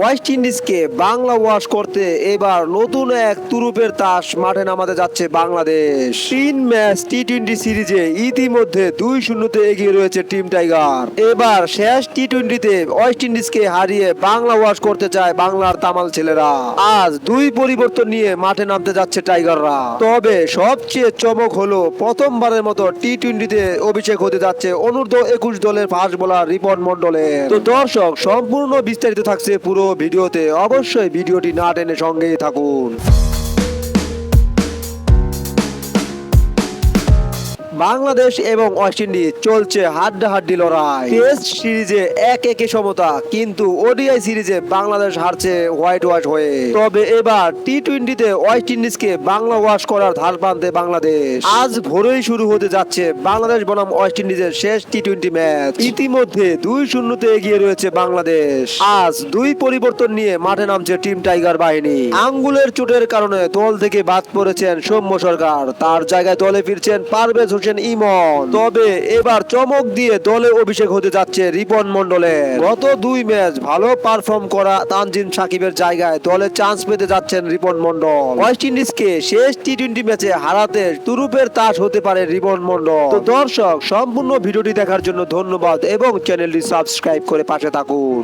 West ইন্ডিজকে Bangla wash করতে এবার নতুন এক তুরুপের তাস মাঠে নামাতে যাচ্ছে বাংলাদেশ। তিন ম্যাচ টি টোয়েন্টি সিরিজে ইতিমধ্যে দুই শূন্যতে এগিয়ে রয়েছে টিম টাইগার এবার শেষ টি টোয়েন্টিতে ওয়েস্ট ইন্ডিজকে হারিয়ে বাংলা ওয়াশ করতে চায় বাংলার তামাল ছেলেরা। আজ দুই পরিবর্তন নিয়ে মাঠে নামতে যাচ্ছে টাইগাররা তবে সবচেয়ে চমক হলো প্রথমবারের মতো টি টোয়েন্টিতে অভিষেক হতে যাচ্ছে অনূর্ধ্ব একুশ দলের ফাস্ট বোলার রিপন মন্ডলের তো দর্শক, সম্পূর্ণ বিস্তারিত থাকছে পুরো ভিডিওতে অবশ্যই ভিডিওটি না টেনে সঙ্গেই থাকুন। বাংলাদেশ এবং ওয়েস্ট ইন্ডিজ চলছে হাড্ডাহাড্ডি লড়াই। টেস্ট সিরিজে এক একে সমতা, কিন্তু ওডিআই সিরিজে বাংলাদেশ হারছে হোয়াইট ওয়াশ হয়ে। তবে এবার টি টোয়েন্টিতে ওয়েস্ট ইন্ডিজকে বাংলা ওয়াশ করার ধার বাঁধে বাংলাদেশ। আজ ভোরেই শুরু হতে যাচ্ছে বাংলাদেশ বনাম ওয়েস্ট ইন্ডিজের শেষ টি টোয়েন্টি ম্যাচ। ইতিমধ্যে দুই শূন্যতে এগিয়ে রয়েছে বাংলাদেশ। আজ দুই পরিবর্তন নিয়ে মাঠে নামছে টিম টাইগার বাহিনী। আঙ্গুলের চোটের কারণে দল থেকে বাদ পড়েছেন সৌম্য সরকার। তার জায়গায় দলে ফিরছেন পারভেজ হোসেন ইমন। তবে এবার চমক দিয়ে দলে অভিষেক হতে যাচ্ছে রিপন মন্ডলের গত দুই ম্যাচ ভালো পারফর্ম করা তানজিম সাকিবের জায়গায় দলে চান্স পেতে যাচ্ছেন রিপন মন্ডল ওয়েস্ট ইন্ডিজকে শেষ টি টোয়েন্টি ম্যাচে হারাতে তুরুপের তাস হতে পারে রিপন মন্ডল তো দর্শক, সম্পূর্ণ ভিডিওটি দেখার জন্য ধন্যবাদ এবং চ্যানেলটি সাবস্ক্রাইব করে পাশে থাকুন।